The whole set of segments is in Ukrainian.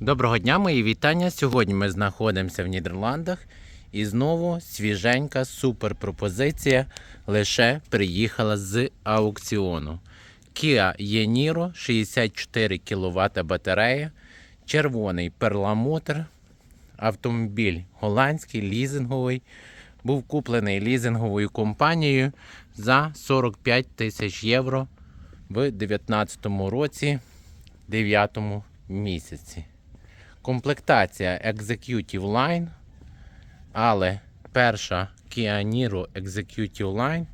Доброго дня, мої вітання. Сьогодні ми знаходимося в Нідерландах і знову свіженька суперпропозиція лише приїхала з аукціону. Kia e-Niro 64 кВт батарея, червоний перламутр, автомобіль голландський, лізинговий. Був куплений лізинговою компанією за 45 тисяч євро в 2019 році, 9 місяці. Комплектація Executive Line, але перша Kia Niro Executive Line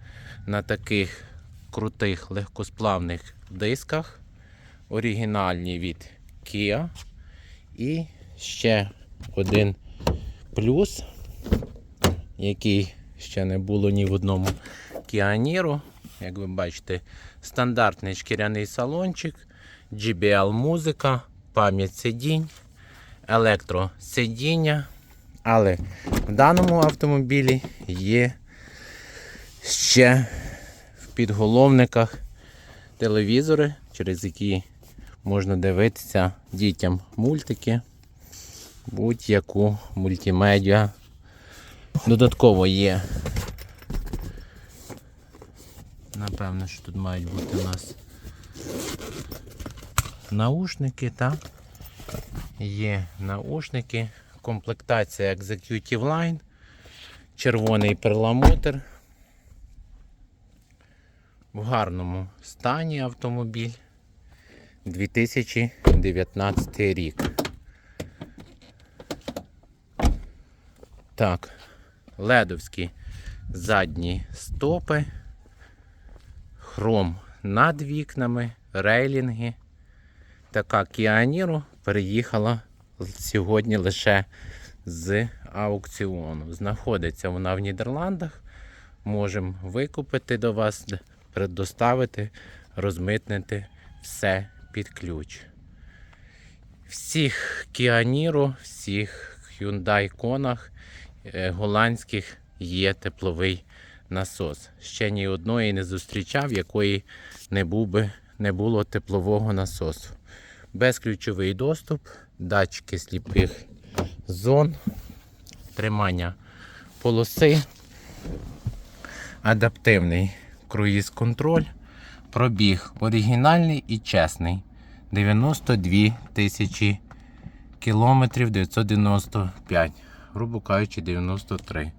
на таких крутих легкосплавних дисках, оригінальні від Kia. І ще один плюс, який ще не було ні в одному Kia Niro. Як ви бачите, стандартний шкіряний салончик, GBL музика, пам'ять сидінь, електросидіння. Але в даному автомобілі є ще в підголовниках телевізори, через які можна дивитися дітям мультики, будь-яку мультимедіа. Додатково є. Напевно, що тут мають бути у нас наушники, так? Є наушники, комплектація Executive Line, червоний перламутр. В гарному стані автомобіль 2019 рік. Так, ледовські задні стопи, хром над вікнами, рейлінги. Така Niro переїхала сьогодні лише з аукціону. Знаходиться вона в Нідерландах. Можемо викупити до вас, предоставити, розмитнити все під ключ. Всіх Kia Niro, всіх Hyundai Конах е, голландських є тепловий насос. Ще ні одної не зустрічав, якої не, був би, не було теплового насосу. Безключовий доступ, датчики сліпих зон, тримання полоси, адаптивний круїз-контроль, пробіг оригінальний і чесний. 92 тисячі кілометрів 995, грубо кажучи, 93.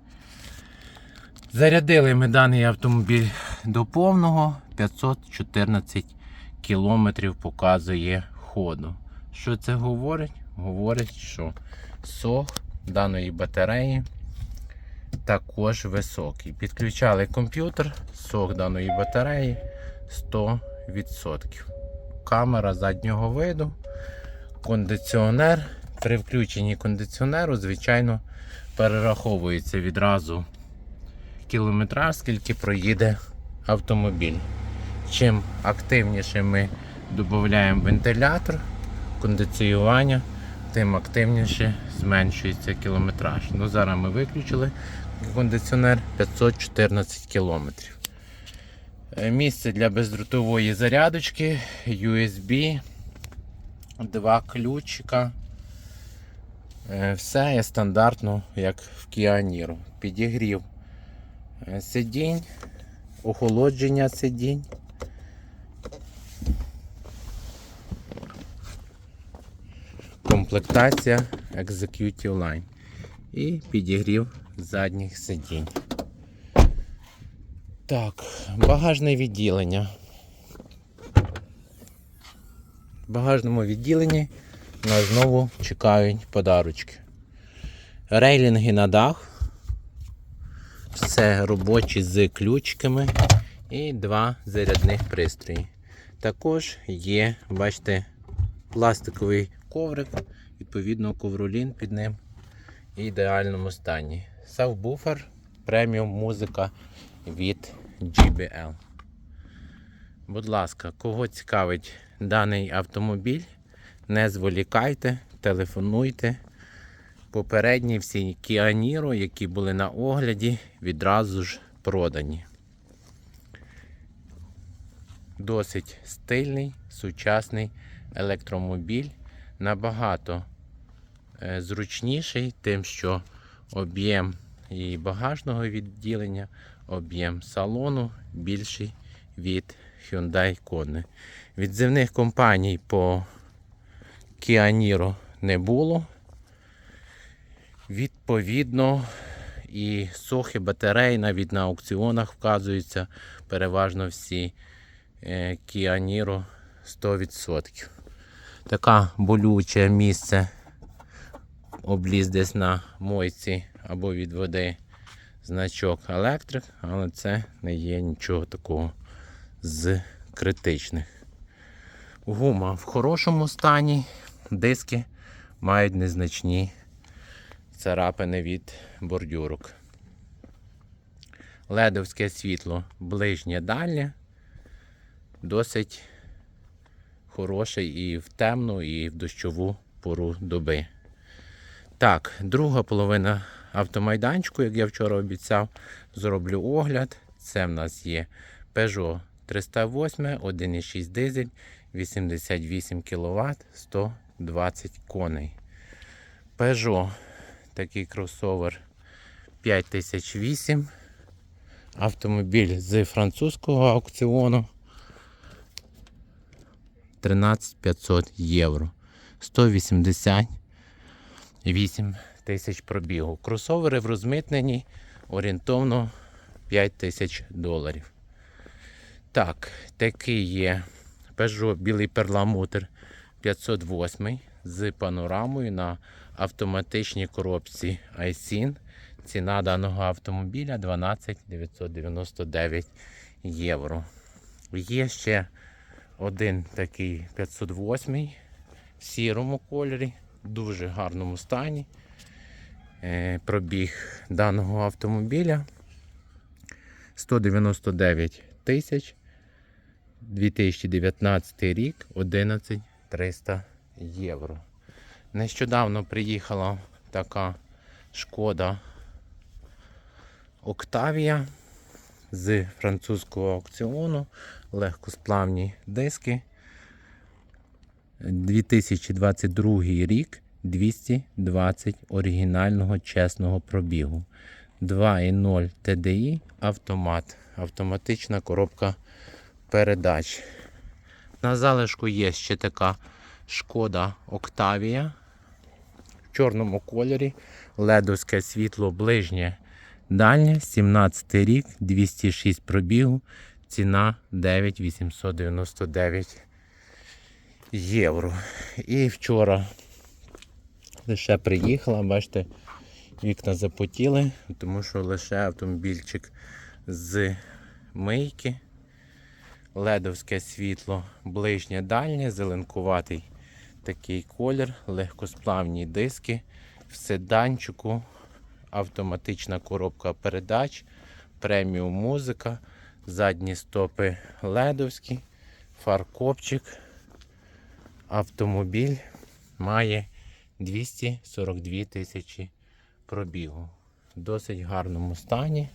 Зарядили ми даний автомобіль до повного 514 кілометрів показує ходу. Що це говорить? Говорить, що сох даної батареї також високий. Підключали комп'ютер, сох даної батареї 100%. Камера заднього виду, кондиціонер. При включенні кондиціонеру, звичайно, перераховується відразу кілометраж, скільки проїде автомобіль. Чим активніше ми додаємо вентилятор, кондиціювання, тим активніше зменшується кілометраж. Ну, Зараз ми виключили кондиціонер 514 кілометрів. Е, Місце для бездротової зарядочки, USB, два ключика. Е, Все є стандартно, як в Niro. Підігрів е, сидінь, охолодження сидінь. Комплектація Executive Line і підігрів задніх сидінь. Так, багажне відділення. В багажному відділенні нас знову чекають подарочки. Рейлінги на дах. Все робочі з ключиками і два зарядних пристрої. Також є, бачите, пластиковий коврик, відповідно, ковролін під ним в ідеальному стані. Сабвуфер, преміум музика від GBL. Будь ласка, кого цікавить даний автомобіль, не зволікайте, телефонуйте. Попередні всі Niro, які були на огляді, відразу ж продані. Досить стильний, сучасний електромобіль, набагато е, зручніший, тим, що об'єм і багажного відділення, об'єм салону більший від Hyundai Kona. Відзивних компаній по Kia Niro не було. Відповідно, і сохи батарей навіть на аукціонах вказуються переважно всі Kia Niro 100%. Така болюче місце обліз десь на мойці або від води значок електрик, але це не є нічого такого з критичних. Гума в хорошому стані, диски мають незначні царапини від бордюрок. Ледовське світло ближнє дальнє, досить хороше і в темну, і в дощову пору доби. Так, друга половина автомайданчику, як я вчора обіцяв, зроблю огляд. Це в нас є Peugeot 308, 1,6 дизель, 88 кВт, 120 коней. Peugeot, такий кросовер 5008. Автомобіль з французького аукціону 13500 євро. 188 тисяч пробігу. Кросовери в розмитненні орієнтовно 5 тисяч доларів. Так, такий є Peugeot білий перламутр 508 з панорамою на автоматичній коробці iSIN. Ціна даного автомобіля 12 999 євро. Є ще один такий 508 в сірому кольорі, в дуже гарному стані. Е, Пробіг даного автомобіля 199 тисяч 2019 рік 11 300 євро. Нещодавно приїхала така шкода Октавія з французького аукціону, легкосплавні диски. 2022 рік 220 оригінального чесного пробігу. 2.0 TDI автомат. Автоматична коробка передач. На залишку є ще така шкода Октавія в чорному кольорі. Ледовське світло ближнє дальнє. 17 рік, 206 пробігу. Ціна 9899 євро. І вчора лише приїхала, бачите, вікна запотіли, тому що лише автомобільчик з мийки. Ледовське світло ближнє дальнє, зеленкуватий такий колір, легкосплавні диски, в седанчику, автоматична коробка передач, преміум музика, задні стопи ледовські, фаркопчик. Автомобіль має 242 тисячі пробігу. В досить гарному стані.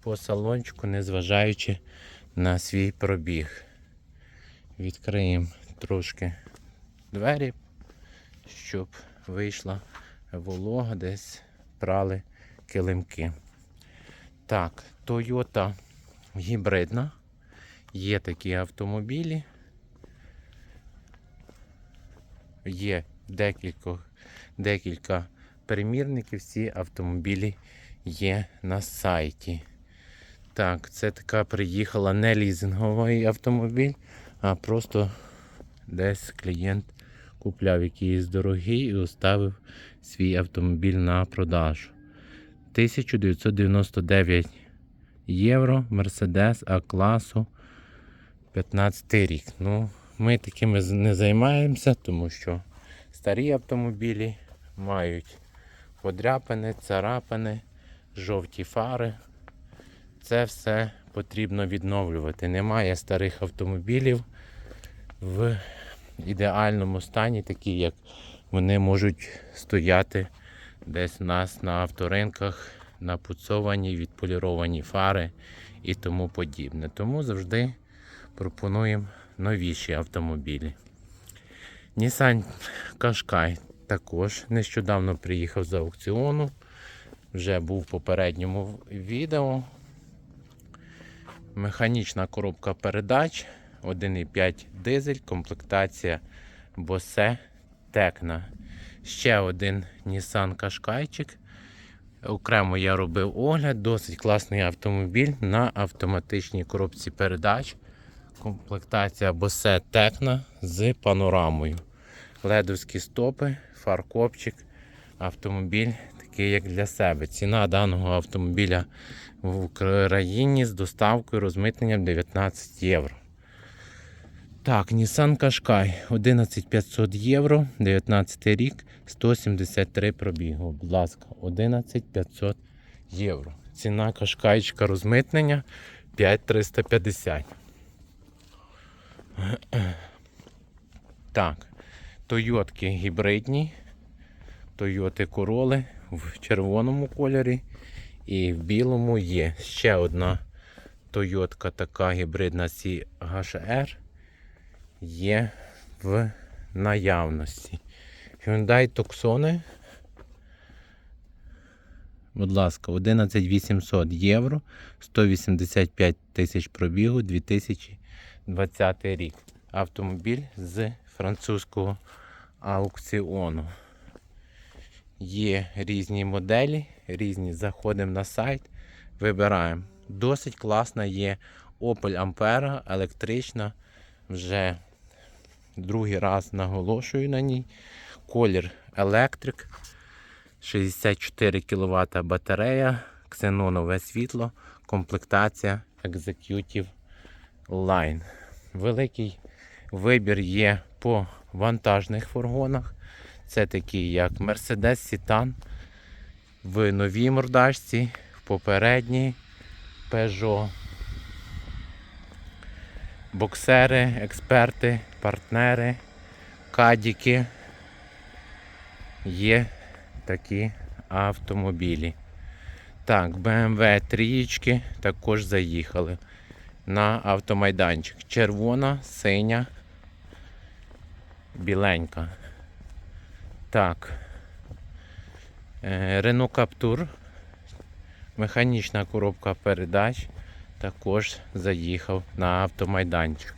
По салончику, незважаючи на свій пробіг. Відкриємо трошки двері, щоб вийшла волога, десь прали килимки. Так, Toyota гібридна. Є такі автомобілі. Є декілька, декілька примірників, всі автомобілі є на сайті. Так, це така приїхала не лізинговий автомобіль, а просто десь клієнт купляв якийсь дорогий і оставив свій автомобіль на продажу. 1999 євро Mercedes А класу 15 рік. Ну, ми такими не займаємося, тому що старі автомобілі мають подряпини, царапини, жовті фари. Це все потрібно відновлювати. Немає старих автомобілів в ідеальному стані, такі як вони можуть стояти десь у нас на авторинках, напуцовані, відполіровані фари і тому подібне. Тому завжди пропонуємо новіші автомобілі. Nissan Qashqai також нещодавно приїхав з аукціону. Вже був в попередньому відео. Механічна коробка передач 1,5 дизель, комплектація Bose Tecna. Ще один Nissan Qashqaiчик. Окремо я робив огляд, досить класний автомобіль на автоматичній коробці передач. Комплектація Bose Tecna з панорамою. Ледовські стопи, фаркопчик. Автомобіль такий, як для себе. Ціна даного автомобіля в Україні з доставкою розмитненням 19 євро. Так, Nissan Qashqai 11500 євро, 19 рік, 173 пробігу. Будь ласка, 11500 євро. Ціна Кашкайчика розмитнення 5350. Так, Тойотки гібридні, Тойоти Короли в червоному кольорі і в білому є ще одна Тойотка така гібридна CHR є в наявності. Hyundai Tucson, будь ласка, 11800 євро, 185 тисяч пробігу, 2020 рік. Автомобіль з французького аукціону. Є різні моделі, різні. Заходимо на сайт, вибираємо. Досить класна є Opel Ampera електрична. Вже другий раз наголошую на ній. Колір електрик. 64 кВт батарея, ксенонове світло, комплектація Executive Line. Великий вибір є по вантажних фургонах. Це такі, як Mercedes Citan в новій мордашці, в попередній Peugeot. Боксери, експерти, партнери, кадіки. Є такі автомобілі. Так, BMW трієчки також заїхали на автомайданчик. Червона, синя, біленька. Так. Е, Renault Captur. Механічна коробка передач. Також заїхав на автомайданчик.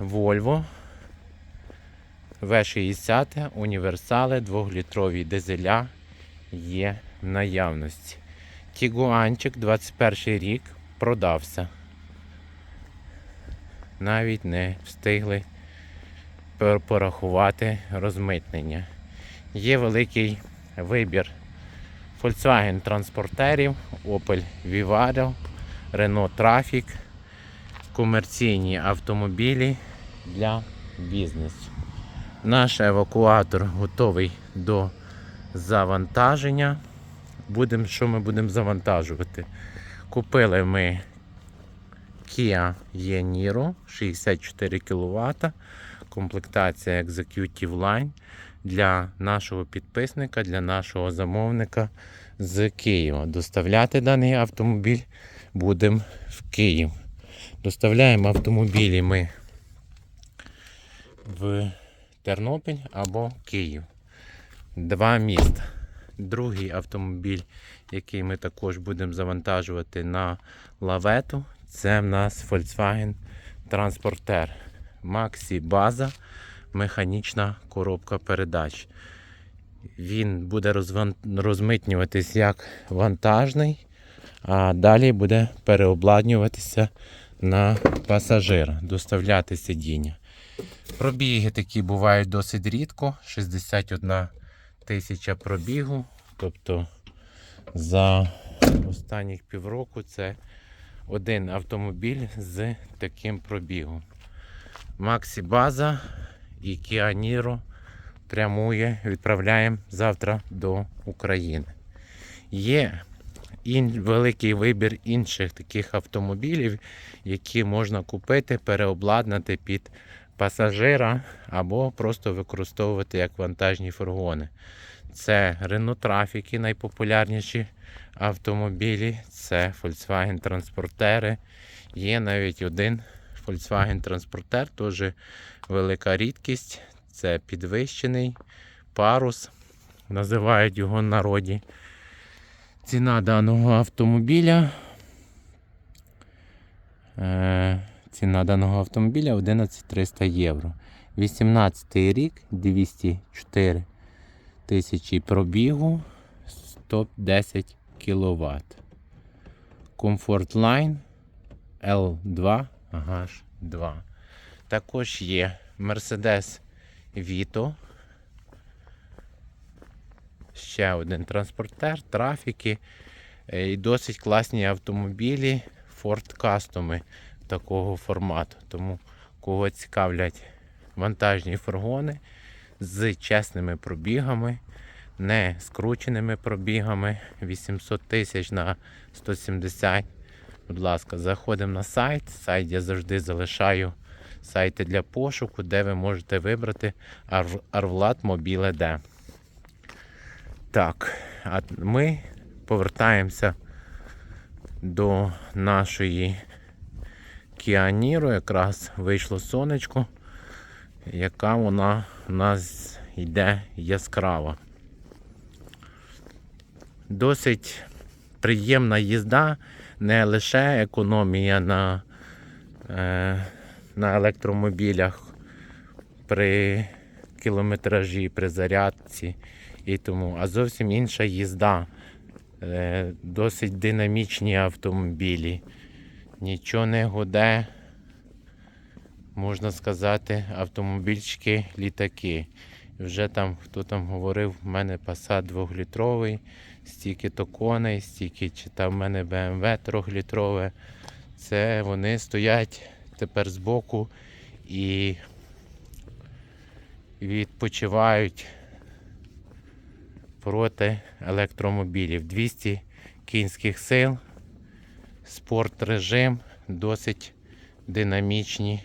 Volvo. В60, універсали, 2-літрові дизеля є в наявності. Тігуанчик 21 рік продався. Навіть не встигли порахувати розмитнення. Є великий вибір Volkswagen транспортерів, Opel Vivaro, Renault Trafic, комерційні автомобілі для бізнесу. Наш евакуатор готовий до завантаження. Будем, що ми будемо завантажувати? Купили ми Kia e-Niro 64 кВт, комплектація Executive Line для нашого підписника, для нашого замовника з Києва. Доставляти даний автомобіль будемо в Київ. Доставляємо автомобілі ми в Тернопіль або Київ. Два міста. Другий автомобіль, який ми також будемо завантажувати на лавету, це в нас Volkswagen Transporter. Maxi база, механічна коробка передач. Він буде розмитнюватись як вантажний, а далі буде переобладнюватися на пасажира, доставляти сидіння. Пробіги такі бувають досить рідко, 61 тисяча пробігу. Тобто за останніх півроку це один автомобіль з таким пробігом. Максі База і Niro прямує, відправляємо завтра до України. Є ін, великий вибір інших таких автомобілів, які можна купити, переобладнати під пасажира або просто використовувати як вантажні фургони. Це Renault Trafic, найпопулярніші автомобілі, це Volkswagen транспортери. Є навіть один Volkswagen Transporter, теж велика рідкість. Це підвищений парус, називають його в народі. Ціна даного автомобіля. Е, ціна даного автомобіля 11 300 євро. 18 рік, 204 тисячі пробігу, 110 кВт. Comfort Line L2 H2. Також є Mercedes Vito. Ще один транспортер, трафіки е, і досить класні автомобілі Ford Custom такого формату. Тому кого цікавлять вантажні фургони з чесними пробігами, не скрученими пробігами 800 тисяч на 170. Будь ласка, заходимо на сайт. Сайт я завжди залишаю сайти для пошуку, де ви можете вибрати Ар- Arvlad Mobile D. Так, а ми повертаємося до нашої Niro. Якраз вийшло сонечко, яка вона у нас йде яскрава. Досить приємна їзда, не лише економія на, е, на електромобілях при кілометражі, при зарядці і тому, а зовсім інша їзда. Е, досить динамічні автомобілі. Нічого не гуде, можна сказати, автомобільчики, літаки. Вже там, хто там говорив, в мене Passat 2-літровий, стільки то коней, стільки чи там в мене BMW 3-літрове. Це вони стоять тепер збоку і відпочивають проти електромобілів. 200 кінських сил, спорт режим, досить динамічні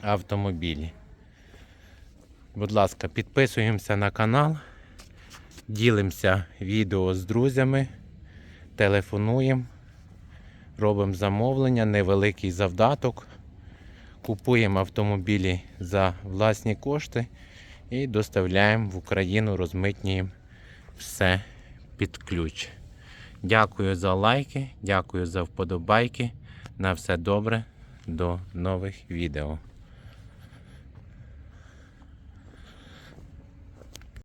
автомобілі. Будь ласка, підписуємося на канал, ділимося відео з друзями, телефонуємо, робимо замовлення, невеликий завдаток, купуємо автомобілі за власні кошти і доставляємо в Україну, розмитнюємо все під ключ. Дякую за лайки, дякую за вподобайки. На все добре, до нових відео.